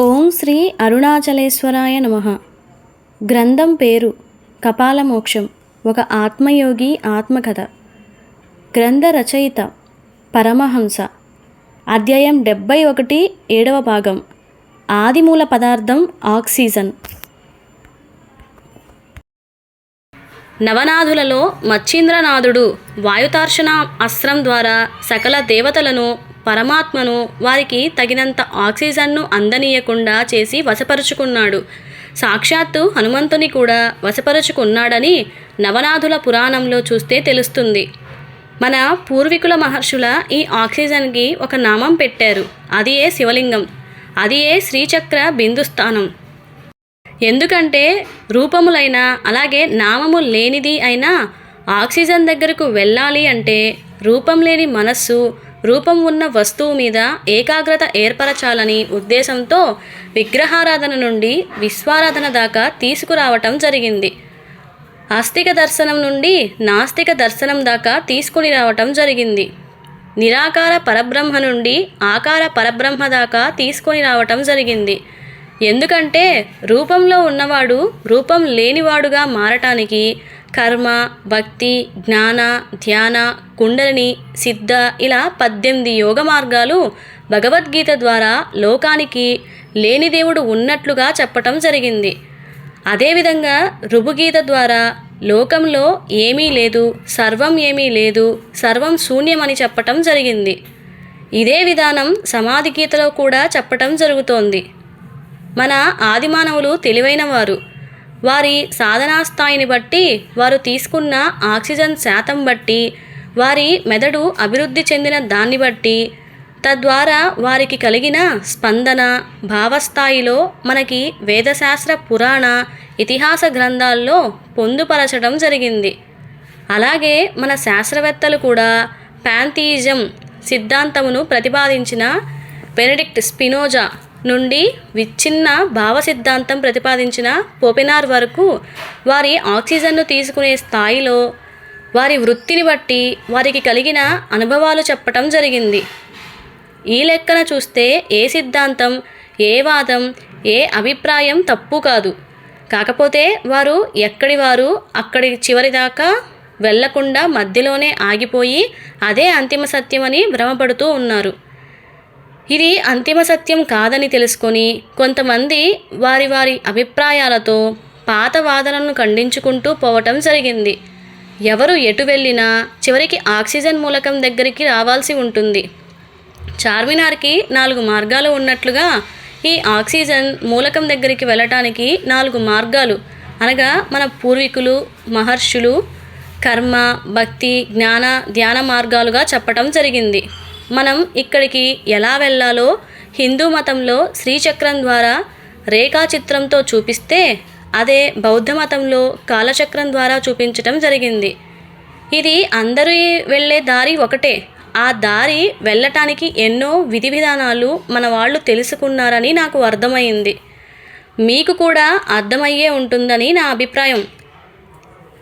ఓం శ్రీ అరుణాచలేశ్వరాయ నమ. గ్రంథం పేరు కపాలమోక్షం ఒక ఆత్మయోగి ఆత్మకథ. గ్రంథ రచయిత పరమహంస. అధ్యాయం డెబ్బై ఒకటి ఏడవ భాగం. ఆదిమూల పదార్థం ఆక్సిజన్. నవనాథులలో మచ్చింద్రనాథుడు వాయుతార్షణ అస్త్రం ద్వారా సకల దేవతలను పరమాత్మను వారికి తగినంత ఆక్సిజన్ను అందనీయకుండా చేసి వశపరుచుకున్నాడు. సాక్షాత్తు హనుమంతుని కూడా వశపరుచుకున్నాడని నవనాథుల పురాణంలో చూస్తే తెలుస్తుంది. మన పూర్వీకుల మహర్షుల ఈ ఆక్సిజన్కి ఒక నామం పెట్టారు. అది ఏ శివలింగం? అది ఏ శ్రీచక్ర బిందుస్థానం? ఎందుకంటే రూపములైన అలాగే నామము లేనిది అయినా ఆక్సిజన్ దగ్గరకు వెళ్ళాలి అంటే రూపం లేని మనస్సు రూపం ఉన్న వస్తువు మీద ఏకాగ్రత ఏర్పరచాలని ఉద్దేశంతో విగ్రహారాధన నుండి విశ్వారాధన దాకా తీసుకురావటం జరిగింది. ఆస్తిక దర్శనం నుండి నాస్తిక దర్శనం దాకా తీసుకుని రావటం జరిగింది. నిరాకార పరబ్రహ్మ నుండి ఆకార పరబ్రహ్మ దాకా తీసుకొని రావటం జరిగింది. ఎందుకంటే రూపంలో ఉన్నవాడు రూపం లేనివాడుగా మారటానికి కర్మ భక్తి జ్ఞాన ధ్యాన కుండలిని సిద్ధ ఇలా పద్దెనిమిది యోగ మార్గాలు భగవద్గీత ద్వారా లోకానికి లేని దేవుడు ఉన్నట్లుగా చెప్పటం జరిగింది. అదేవిధంగా రుభుగీత ద్వారా లోకంలో ఏమీ లేదు సర్వం ఏమీ లేదు సర్వం శూన్యమని చెప్పటం జరిగింది. ఇదే విధానం సమాధి గీతలో కూడా చెప్పటం జరుగుతోంది. మన ఆదిమానవులు తెలివైన వారి సాధనా స్థాయిని బట్టి వారు తీసుకున్న ఆక్సిజన్ శాతం బట్టి వారి మెదడు అభివృద్ధి చెందిన దాన్ని బట్టి తద్వారా వారికి కలిగిన స్పందన భావస్థాయిలో మనకి వేదశాస్త్ర పురాణ ఇతిహాస గ్రంథాల్లో పొందుపరచడం జరిగింది. అలాగే మన శాస్త్రవేత్తలు కూడా ప్యాంథీయిజం సిద్ధాంతమును ప్రతిపాదించిన బెనడిక్ట్ స్పినోజా నుండి విచ్ఛిన్న భావ సిద్ధాంతం ప్రతిపాదించిన పోపెనార్ వరకు వారి ఆక్సిజన్ను తీసుకునే స్థాయిలో వారి వృత్తిని బట్టి వారికి కలిగిన అనుభవాలు చెప్పటం జరిగింది. ఈ లెక్కన చూస్తే ఏ సిద్ధాంతం ఏ వాదం ఏ అభిప్రాయం తప్పు కాదు. కాకపోతే వారు ఎక్కడి వారు అక్కడి చివరి దాకా వెళ్ళకుండా మధ్యలోనే ఆగిపోయి అదే అంతిమ సత్యమని భ్రమపడుతూ ఉన్నారు. ఇది అంతిమ సత్యం కాదని తెలుసుకొని కొంతమంది వారి వారి అభిప్రాయాలతో పాత వాదనలను ఖండించుకుంటూ పోవటం జరిగింది. ఎవరు ఎటు వెళ్ళినా చివరికి ఆక్సిజన్ మూలకం దగ్గరికి రావాల్సి ఉంటుంది. చార్మినార్కి నాలుగు మార్గాలు ఉన్నట్లుగా ఈ ఆక్సిజన్ మూలకం దగ్గరికి వెళ్ళటానికి నాలుగు మార్గాలు. అనగా మన పూర్వీకులు మహర్షులు కర్మ భక్తి జ్ఞాన ధ్యాన మార్గాలుగా చెప్పటం జరిగింది. మనం ఇక్కడికి ఎలా వెళ్ళాలో హిందూ మతంలో శ్రీచక్రం ద్వారా రేఖాచిత్రంతో చూపిస్తే అదే బౌద్ధ మతంలో కాలచక్రం ద్వారా చూపించటం జరిగింది. ఇది అందరూ వెళ్ళే దారి ఒకటే. ఆ దారి వెళ్ళటానికి ఎన్నో విధి విధానాలు మన వాళ్ళు తెలుసుకున్నారని నాకు అర్థమైంది. మీకు కూడా అర్థమయ్యే ఉంటుందని నా అభిప్రాయం.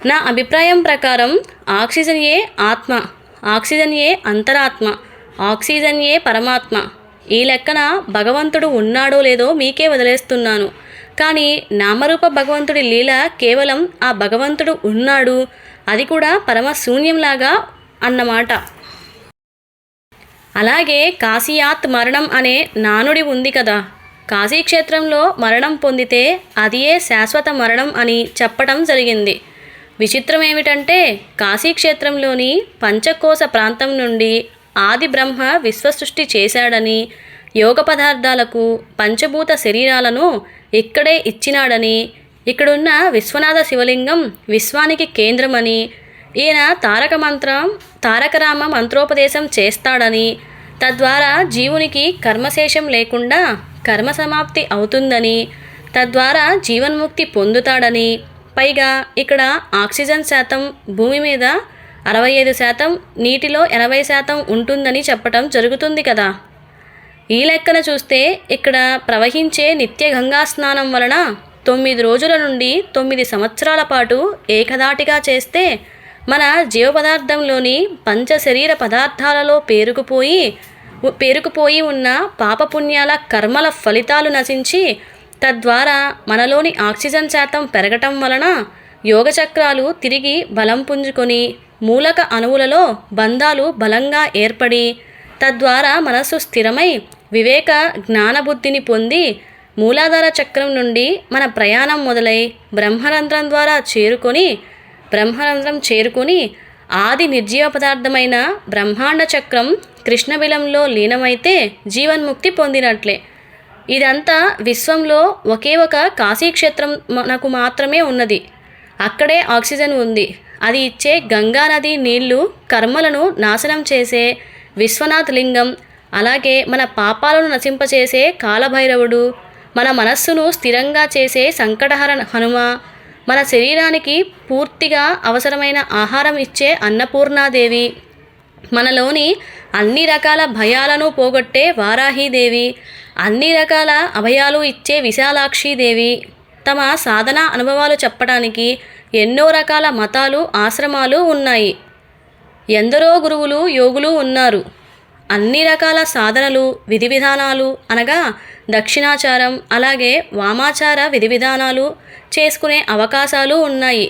నా అభిప్రాయం ప్రకారం ఆక్సిజన్ ఏ ఆత్మ ఆక్సిజన్ ఏ అంతరాత్మ. ఆక్సిజన్ ఏ పరమాత్మ. ఈ లెక్కన భగవంతుడు ఉన్నాడో లేదో మీకే వదిలేస్తున్నాను. కానీ నామరూప భగవంతుడి లీల కేవలం ఆ భగవంతుడు ఉన్నాడు అది కూడా పరమశూన్యంలాగా అన్నమాట. అలాగే కాశీయాత్ మరణం అనే నానుడి ఉంది కదా. కాశీక్షేత్రంలో మరణం పొందితే అదియే శాశ్వత మరణం అని చెప్పటం జరిగింది. విచిత్రం ఏమిటంటే కాశీక్షేత్రంలోని పంచకోశ ప్రాంతం నుండి ఆది బ్రహ్మ విశ్వసృష్టి చేశాడని యోగ పదార్థాలకు పంచభూత శరీరాలను ఇక్కడే ఇచ్చినాడని ఇక్కడున్న విశ్వనాథ శివలింగం విశ్వానికి కేంద్రమని ఈయన తారక మంత్రం తారకరామ మంత్రోపదేశం చేస్తాడని తద్వారా జీవునికి కర్మశేషం లేకుండా కర్మ సమాప్తి అవుతుందని తద్వారా జీవన్ముక్తి పొందుతాడని పైగా ఇక్కడ ఆక్సిజన్ శాతం భూమి మీద అరవై ఐదు శాతం నీటిలో ఎనభై శాతం ఉంటుందని చెప్పటం జరుగుతుంది కదా. ఈ లెక్కన చూస్తే ఇక్కడ ప్రవహించే నిత్య గంగా స్నానం వలన తొమ్మిది రోజుల నుండి తొమ్మిది సంవత్సరాల పాటు ఏకదాటిగా చేస్తే మన జీవ పదార్థంలోని పంచ శరీర పదార్థాలలో పేరుకుపోయి పేరుకుపోయి ఉన్న పాపపుణ్యాల కర్మల ఫలితాలు నశించి తద్వారా మనలోని ఆక్సిజన్ శాతం పెరగటం వలన యోగచక్రాలు తిరిగి బలం పుంజుకొని మూలక అణువులలో బంధాలు బలంగా ఏర్పడి తద్వారా మనస్సు స్థిరమై వివేక జ్ఞానబుద్ధిని పొంది మూలాధార చక్రం నుండి మన ప్రయాణం మొదలై బ్రహ్మరంధ్రం ద్వారా చేరుకొని బ్రహ్మరంధ్రం చేరుకొని ఆది నిర్జీవ పదార్థమైన బ్రహ్మాండ చక్రం కృష్ణబిలంలో లీనమైతే జీవన్ముక్తి పొందినట్లే. ఇదంతా విశ్వంలో ఒకే ఒక కాశీక్షేత్రం మనకు మాత్రమే ఉన్నది. అక్కడే ఆక్సిజన్ ఉంది. అది ఇచ్చే గంగా నది నీళ్ళు కర్మలను నాశనం చేసే విశ్వనాథ్ లింగం అలాగే మన పాపాలను నశింపచేసే కాలభైరవుడు మన మనస్సును స్థిరంగా చేసే సంకటహర హనుమ మన శరీరానికి పూర్తిగా అవసరమైన ఆహారం ఇచ్చే అన్నపూర్ణాదేవి మనలోని అన్ని రకాల భయాలను పోగొట్టే వారాహీదేవి అన్ని రకాల అభయాలు ఇచ్చే విశాలాక్షిదేవి. తమ సాధన అనుభవాలు చెప్పడానికి ఎన్నో రకాల మతాలు ఆశ్రమాలు ఉన్నాయి. ఎందరో గురువులు యోగులు ఉన్నారు. అన్ని రకాల సాధనలు విధి విధానాలు అనగా దక్షిణాచారం అలాగే వామాచార విధి విధానాలు చేసుకునే అవకాశాలు ఉన్నాయి.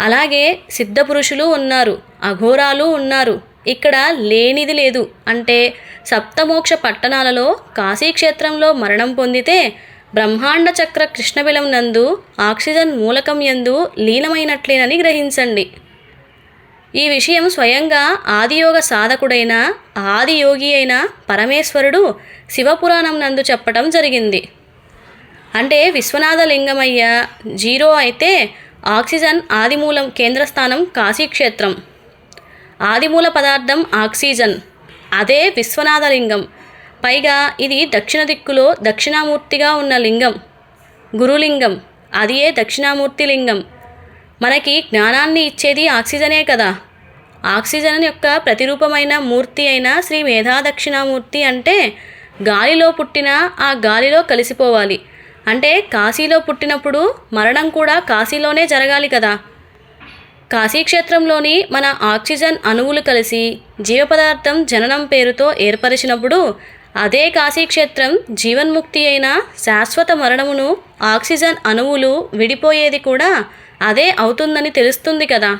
అలాగే సిద్ధ పురుషులు ఉన్నారు అఘోరాలు ఉన్నారు. ఇక్కడ లేనిది లేదు. అంటే సప్తమోక్ష పట్టణాలలో కాశీక్షేత్రంలో మరణం పొందితే బ్రహ్మాండ చక్ర కృష్ణబిలం నందు ఆక్సిజన్ మూలకం యందు లీనమైనట్లేనని గ్రహించండి. ఈ విషయం స్వయంగా ఆదియోగ సాధకుడైన ఆదియోగి అయిన పరమేశ్వరుడు శివపురాణం నందు చెప్పటం జరిగింది. అంటే విశ్వనాథ లింగమయ్య జీరో అయితే ఆక్సిజన్ ఆదిమూలం కేంద్రస్థానం కాశీక్షేత్రం. ఆదిమూల పదార్థం ఆక్సిజన్. అదే విశ్వనాథ లింగం పైగా ఇది దక్షిణ దిక్కులో దక్షిణామూర్తిగా ఉన్న లింగం గురులింగం. అదియే దక్షిణామూర్తి లింగం. మనకి జ్ఞానాన్ని ఇచ్చేది ఆక్సిజనే కదా. ఆక్సిజన్ యొక్క ప్రతిరూపమైన మూర్తి అయిన శ్రీ మేధా దక్షిణామూర్తి అంటే గాలిలో పుట్టిన ఆ గాలిలో కలిసిపోవాలి. అంటే కాశీలో పుట్టినప్పుడు మరణం కూడా కాశీలోనే జరగాలి కదా. కాశీక్షేత్రంలోని మన ఆక్సిజన్ అణువులు కలిసి జీవపదార్థం జననం పేరుతో ఏర్పరిచినప్పుడు అదే కాశీక్షేత్రం జీవన్ముక్తి అయిన శాశ్వత మరణమును ఆక్సిజన్ అణువులు విడిపోయేది కూడా అదే అవుతుందని తెలుస్తుంది కదా.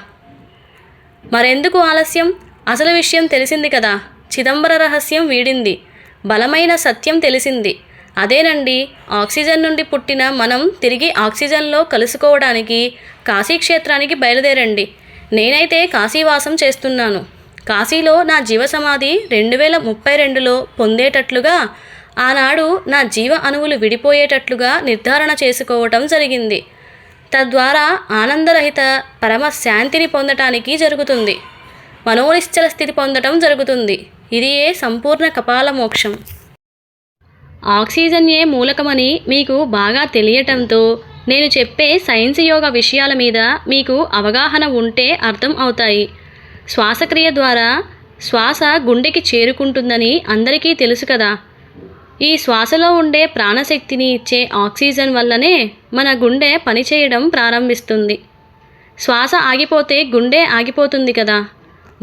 మరెందుకు ఆలస్యం? అసలు విషయం తెలిసింది కదా. చిదంబర రహస్యం వీడింది. బలమైన సత్యం తెలిసింది. అదేనండి ఆక్సిజన్ నుండి పుట్టిన మనం తిరిగి ఆక్సిజన్లో కలుసుకోవడానికి కాశీక్షేత్రానికి బయలుదేరండి. నేనైతే కాశీవాసం చేస్తున్నాను. కాశీలో నా జీవ సమాధి రెండు వేల ముప్పై రెండులో పొందేటట్లుగా ఆనాడు నా జీవ అణువులు విడిపోయేటట్లుగా నిర్ధారణ చేసుకోవటం జరిగింది. తద్వారా ఆనందరహిత పరమ శాంతిని పొందటానికి జరుగుతుంది. మనోనిశ్చల స్థితి పొందటం జరుగుతుంది. ఇది ఏ సంపూర్ణ కపాల మోక్షం ఆక్సిజన్ ఏ మూలకమని మీకు బాగా తెలియటంతో నేను చెప్పే సైన్స్ యోగ విషయాల మీద మీకు అవగాహన ఉంటే అర్థం అవుతాయి. శ్వాసక్రియ ద్వారా శ్వాస గుండెకి చేరుకుంటుందని అందరికీ తెలుసు కదా. ఈ శ్వాసలో ఉండే ప్రాణశక్తిని ఇచ్చే ఆక్సిజన్ వల్లనే మన గుండె పనిచేయడం ప్రారంభిస్తుంది. శ్వాస ఆగిపోతే గుండె ఆగిపోతుంది కదా.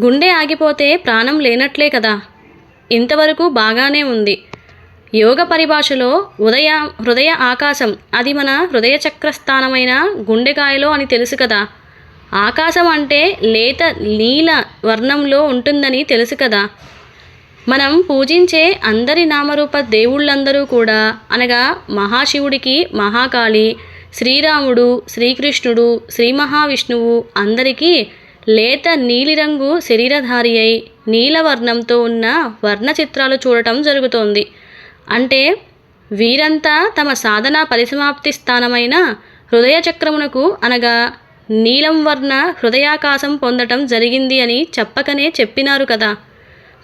గుండె ఆగిపోతే ప్రాణం లేనట్లే కదా. ఇంతవరకు బాగానే ఉంది. యోగ పరిభాషలో ఉదయ హృదయ ఆకాశం అది మన హృదయ చక్రస్థానమైన గుండెకాయలో అని తెలుసు కదా. ఆకాశం అంటే లేత నీల వర్ణంలో ఉంటుందని తెలుసు కదా. మనం పూజించే అందరి నామరూప దేవుళ్ళందరూ కూడా అనగా మహాశివుడికి మహాకాళి శ్రీరాముడు శ్రీకృష్ణుడు శ్రీ మహావిష్ణువు అందరికీ లేత నీలిరంగు శరీరధారి అయి నీలవర్ణంతో ఉన్న వర్ణ చిత్రాలు చూడటం జరుగుతోంది. అంటే వీరంతా తమ సాధన పరిసమాప్తి స్థానమైన హృదయ చక్రమునకు అనగా నీలం వర్ణ హృదయాకాశం పొందటం జరిగింది అని చెప్పకనే చెప్పినారు కదా.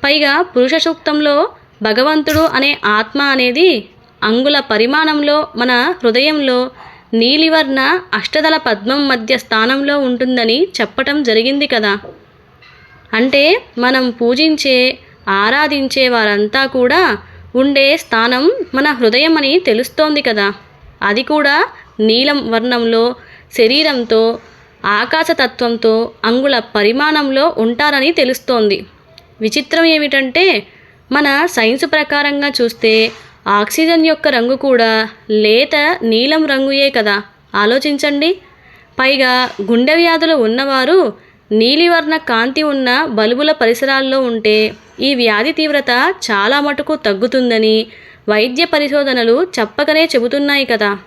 పైగా పురుష సూక్తంలో భగవంతుడు అనే ఆత్మ అనేది అంగుళ పరిమాణంలో మన హృదయంలో నీలివర్ణ అష్టదళ పద్మం మధ్య స్థానంలో ఉంటుందని చెప్పటం జరిగింది కదా. అంటే మనం పూజించే ఆరాధించే వారంతా కూడా ఉండే స్థానం మన హృదయం అని తెలుస్తోంది కదా. అది కూడా నీలం వర్ణంలో శరీరంతో ఆకాశతత్వంతో అంగుళ పరిమాణంలో ఉంటారని తెలుస్తోంది. విచిత్రం ఏమిటంటే మన సైన్స్ ప్రకారంగా చూస్తే ఆక్సిజన్ యొక్క రంగు కూడా లేత నీలం రంగుయే కదా. ఆలోచించండి. పైగా గుండె వ్యాధులు ఉన్నవారు నీలివర్ణ కాంతి ఉన్న బల్బుల పరిసరాల్లో ఉంటే ఈ వ్యాధి తీవ్రత చాలా మటుకు తగ్గుతుందని వైద్య పరిశోధనలు చెప్పకనే చెబుతున్నాయి కదా.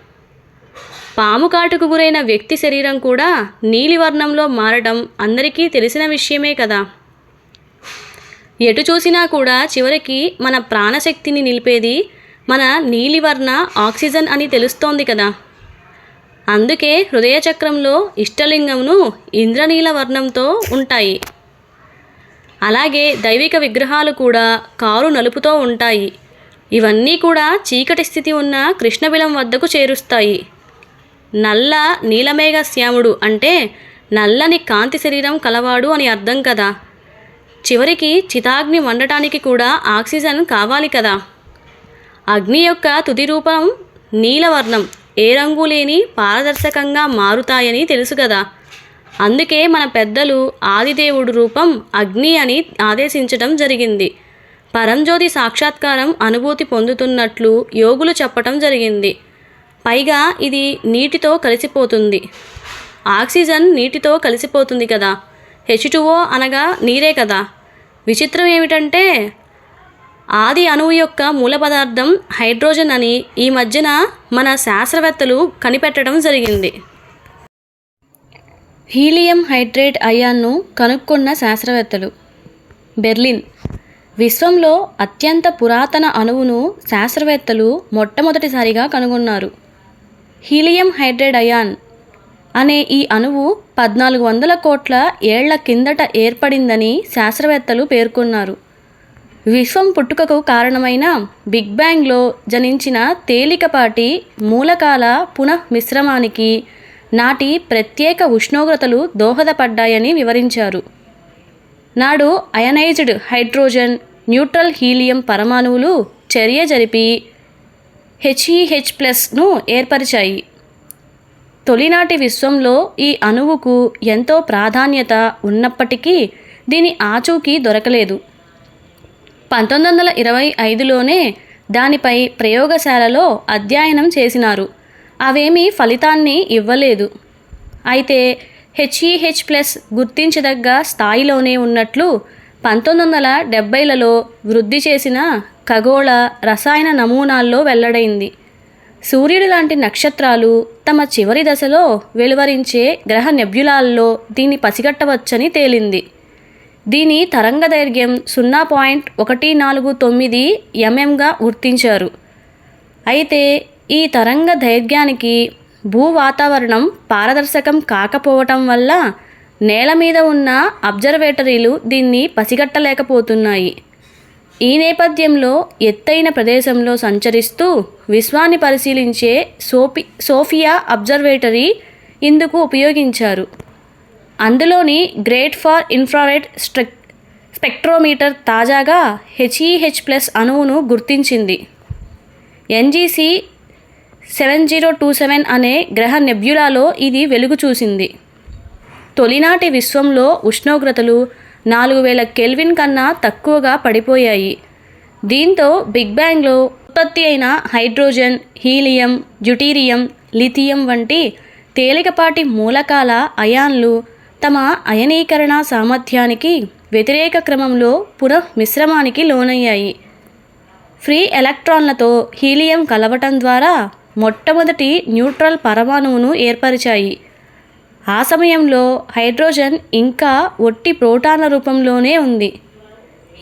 పాము కాటుకు గురైన వ్యక్తి శరీరం కూడా నీలివర్ణంలో మారడం అందరికీ తెలిసిన విషయమే కదా. ఎటు చూసినా కూడా చివరికి మన ప్రాణశక్తిని నిలిపేది మన నీలివర్ణ ఆక్సిజన్ అని తెలుస్తోంది కదా. అందుకే హృదయ చక్రంలో ఇష్టలింగంను ఇంద్రనీల వర్ణంతో ఉంటాయి. అలాగే దైవిక విగ్రహాలు కూడా కారు నలుపుతో ఉంటాయి. ఇవన్నీ కూడా చీకటి స్థితి ఉన్న కృష్ణబిలం వద్దకు చేరుస్తాయి. నల్ల నీలమేఘ శ్యాముడు అంటే నల్లని కాంతి శరీరం కలవాడు అని అర్థం కదా. చివరికి చితాగ్ని వండటానికి కూడా ఆక్సిజన్ కావాలి కదా. అగ్ని యొక్క తుది రూపం నీలవర్ణం ఏ రంగు లేని పారదర్శకంగా మారుతాయని తెలుసు కదా. అందుకే మన పెద్దలు ఆదిదేవుడు రూపం అగ్ని అని ఆదేశించడం జరిగింది. పరంజ్యోతి సాక్షాత్కారం అనుభూతి పొందుతున్నట్లు యోగులు చెప్పటం జరిగింది. పైగా ఇది నీటితో కలిసిపోతుంది. ఆక్సిజన్ నీటితో కలిసిపోతుంది కదా. హెచ్ అనగా నీరే కదా. విచిత్రం ఏమిటంటే ఆది అణువు యొక్క మూల పదార్థం హైడ్రోజన్ అని ఈ మధ్యన మన శాస్త్రవేత్తలు కనిపెట్టడం జరిగింది. హీలియం హైడ్రేట్ అయాన్ను కనుక్కున్న శాస్త్రవేత్తలు. బెర్లిన్. విశ్వంలో అత్యంత పురాతన అణువును శాస్త్రవేత్తలు మొట్టమొదటిసారిగా కనుగొన్నారు. హీలియం హైడ్రేట్ అయాన్ అనే ఈ అణువు పద్నాలుగు వందల కోట్ల ఏళ్ళ కిందట ఏర్పడిందని శాస్త్రవేత్తలు పేర్కొన్నారు. విశ్వం పుట్టుకకు కారణమైన బిగ్ బ్యాంగ్లో జనించిన తేలికపాటి మూలకాల పునః మిశ్రమానికి నాటి ప్రత్యేక ఉష్ణోగ్రతలు దోహదపడ్డాయని వివరించారు. నాడు అయనైజ్డ్ హైడ్రోజన్ న్యూట్రల్ హీలియం పరమాణువులు చర్య జరిపి హెచ్ఈహెచ్ ప్లస్ను ఏర్పరిచాయి. తొలినాటి విశ్వంలో ఈ అణువుకు ఎంతో ప్రాధాన్యత ఉన్నప్పటికీ దీని ఆచూకీ దొరకలేదు. పంతొమ్మిది వందల ఇరవై ఐదులోనే దానిపై ప్రయోగశాలలో అధ్యయనం చేసినారు. అవేమీ ఫలితాన్ని ఇవ్వలేదు. అయితే హెచ్ఈహెచ్ ప్లస్ గుర్తించదగ్గ స్థాయిలోనే ఉన్నట్లు పంతొమ్మిది వందల డెబ్బైలలో వృద్ధి చేసిన ఖగోళ రసాయన నమూనాల్లో వెల్లడైంది. సూర్యుడు లాంటి నక్షత్రాలు తమ చివరి దశలో వెలువరించే గ్రహ నెబ్యులాల్లో దీన్ని పసిగట్టవచ్చని తేలింది. దీని తరంగ దైర్ఘ్యం సున్నా పాయింట్ ఒకటి నాలుగు తొమ్మిది ఎంఎంగా గుర్తించారు. అయితే ఈ తరంగ దైర్ఘ్యానికి భూ వాతావరణం పారదర్శకం కాకపోవటం వల్ల నేల మీద ఉన్న అబ్జర్వేటరీలు దీన్ని పసిగట్టలేకపోతున్నాయి. ఈ నేపథ్యంలో ఎత్తైన ప్రదేశంలో సంచరిస్తూ విశ్వాన్ని పరిశీలించే సోపి సోఫియా అబ్జర్వేటరీ ఇందుకు ఉపయోగించారు. అందులోని గ్రేట్ ఫార్ ఇన్ఫ్రారెడ్ స్ట్రెక్ స్పెక్ట్రోమీటర్ తాజాగా హెచ్ఈహెచ్ ప్లస్ అణువును గుర్తించింది. NGC seven zero two seven అనే గ్రహ నెబ్యులాలో ఇది వెలుగు చూసింది తొలినాటి విశ్వంలో ఉష్ణోగ్రతలు నాలుగు వేల కెల్విన్ కన్నా తక్కువగా పడిపోయాయి. దీంతో బిగ్ బ్యాంగ్లో ఉత్పత్తి అయిన హైడ్రోజన్ హీలియం డ్యూటీరియం లిథియం వంటి తేలికపాటి మూలకాల అయాన్లు తమ అయనీకరణ సామర్థ్యానికి వ్యతిరేక క్రమంలో పునః మిశ్రమానికి లోనయ్యాయి. ఫ్రీ ఎలక్ట్రాన్లతో హీలియం కలవటం ద్వారా మొట్టమొదటి న్యూట్రల్ పరమాణువును ఏర్పరిచాయి. ఆ సమయంలో హైడ్రోజన్ ఇంకా ఒట్టి ప్రోటాన్ల రూపంలోనే ఉంది.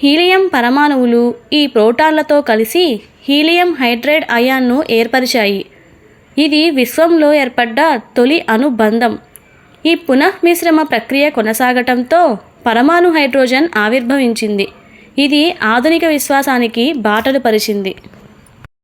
హీలియం పరమాణువులు ఈ ప్రోటాన్లతో కలిసి హీలియం హైడ్రేట్ అయాన్ను ఏర్పరిచాయి. ఇది విశ్వంలో ఏర్పడ్డ తొలి అనుబంధం ఈ పునఃమిశ్రమ ప్రక్రియ కొనసాగటంతో పరమాణు హైడ్రోజన్ ఆవిర్భవించింది. ఇది ఆధునిక విశ్వాసానికి బాటలు పరిచింది.